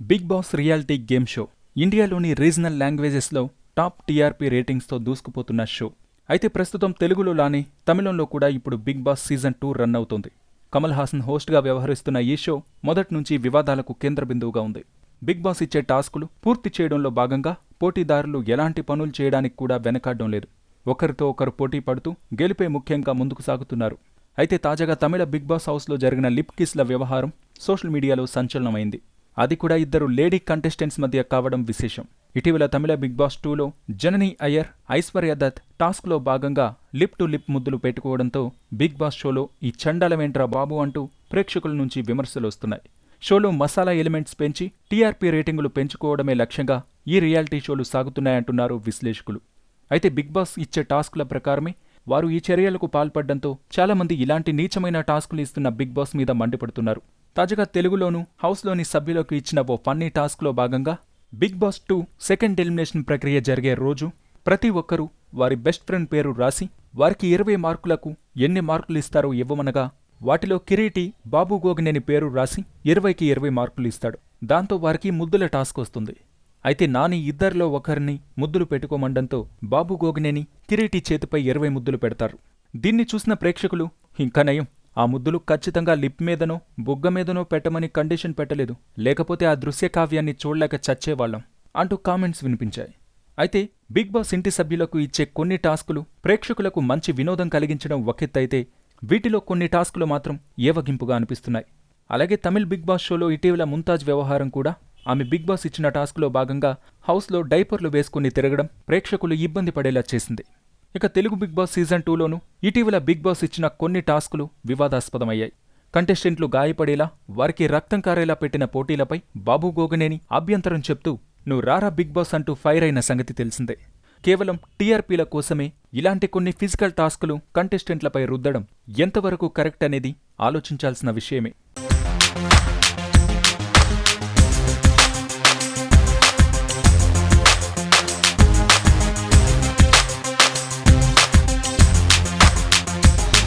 Bigg Boss reality game show ఇండియాలోని regional లాంగ్వేజెస్లో top TRP రేటింగ్స్తో దూసుకుపోతున్న షో. అయితే ప్రస్తుతం తెలుగులో లానే తమిళంలో కూడా ఇప్పుడు Bigg Boss season two run అవుతోంది. కమల్ హాసన్ హోస్ట్గా వ్యవహరిస్తున్న ఈ షో మొదటి నుంచి వివాదాలకు కేంద్ర బిందువుగా ఉంది. బిగ్ బాస్ ఇచ్చే టాస్కులు పూర్తి చేయడంలో భాగంగా పోటీదారులు ఎలాంటి పనులు చేయడానికి కూడా వెనకాడడం లేదు. ఒకరితో ఒకరు పోటీ పడుతూ గెలిపే ముఖ్యంగా ముందుకు సాగుతున్నారు. అయితే తాజాగా తమిళ బిగ్ బాస్ హౌస్లో జరిగిన లిప్ కిస్ల వ్యవహారం సోషల్ మీడియాలో సంచలనమైంది. అది కూడా ఇద్దరు లేడీ కంటెస్టెంట్స్ మధ్య కావడం విశేషం. ఇటీవల తమిళ బిగ్ బాస్ టూలో జనని అయ్యర్ ఐశ్వర్య దత్ టాస్క్లో భాగంగా లిప్ టు లిప్ ముద్దులు పెట్టుకోవడంతో బిగ్ బాస్ షోలో ఈ చండాలమేంట్రా బాబు అంటూ ప్రేక్షకుల నుంచి విమర్శలు వస్తున్నాయి. షోలో మసాలా ఎలిమెంట్స్ పెంచి టీఆర్పీ రేటింగులు పెంచుకోవడమే లక్ష్యంగా ఈ రియాలిటీ షోలు సాగుతున్నాయంటున్నారు విశ్లేషకులు. అయితే బిగ్ బాస్ ఇచ్చే టాస్క్ల ప్రకారమే వారు ఈ చర్యలకు పాల్పడ్డంతో చాలామంది ఇలాంటి నీచమైన టాస్కులు ఇస్తున్న బిగ్ బాస్ మీద మండిపడుతున్నారు. తాజాగా తెలుగులోనూ హౌస్లోని సభ్యులకు ఇచ్చిన ఓ ఫన్నీ టాస్క్లో భాగంగా Bigg Boss two second elimination ప్రక్రియ జరిగే రోజు ప్రతి ఒక్కరూ వారి బెస్ట్ ఫ్రెండ్ పేరు రాసి వారికి ఇరవై మార్కులకు ఎన్ని మార్కులు ఇస్తారో ఇవ్వమనగా వాటిలో కిరీటి బాబు గోగినేని పేరు రాసి ఇరవైకి ఇరవై మార్కులు ఇస్తాడు. దాంతో వారికి ముద్దుల టాస్క్ వస్తుంది. అయితే నాని ఇద్దరిలో ఒకరిని ముద్దులు పెట్టుకోమండంతో బాబు గోగినేని కిరీటి చేతిపై ఇరవై ముద్దులు పెడతారు. దీన్ని చూసిన ప్రేక్షకులు ఇంకా నయం ఆ ముద్దులు ఖచ్చితంగా లిప్ మీదనో బుగ్గ మీదనో పెట్టమని కండిషన్ పెట్టలేదు. లేకపోతే ఆ దృశ్య కావ్యాన్ని చూడలేక చచ్చేవాళ్ళం అంటూ కామెంట్స్ వినిపించాయి. అయితే బిగ్ బాస్ ఇంటి సభ్యులకు ఇచ్చే కొన్ని టాస్కులు ప్రేక్షకులకు మంచి వినోదం కలిగించడం ఒకెత్తైతే వీటిలో కొన్ని టాస్కులు మాత్రం ఏవగింపుగా అనిపిస్తున్నాయి. అలాగే తమిళ్ బిగ్ బాస్ షోలో ఇటీవల ముంతాజ్ వ్యవహారం కూడా ఆమె బిగ్ బాస్ ఇచ్చిన టాస్క్లో భాగంగా హౌస్లో డైపర్లు వేసుకుని తిరగడం ప్రేక్షకులు ఇబ్బంది పడేలా చేసింది. ఇక తెలుగు బిగ్ బాస్ సీజన్ టూలోనూ ఇటీవల బిగ్ బాస్ ఇచ్చిన కొన్ని టాస్కులు వివాదాస్పదమయ్యాయి. కంటెస్టెంట్లు గాయపడేలా వారికి రక్తం కారేలా పెట్టిన పోటీలపై బాబు గోగనేని అభ్యంతరం చెప్తూ నువ్వు రారా బిగ్ బాస్ అంటూ ఫైర్ అయిన సంగతి తెలిసిందే. కేవలం టీఆర్పీల కోసమే ఇలాంటి కొన్ని ఫిజికల్ టాస్కులు కంటెస్టెంట్లపై రుద్దడం ఎంతవరకు కరెక్ట్ అనేది ఆలోచించాల్సిన విషయమే.